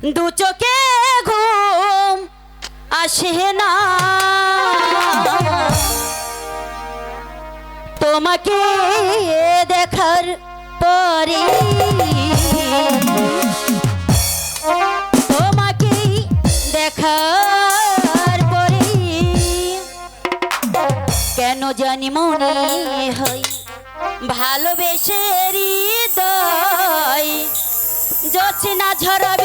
দু চোখে ঘুম আসে না। তোমাকে দেখার পরে তোমাকে দেখার পরে কেন জানি মনে হয় ভালোবেসে হৃদয় না ঝরা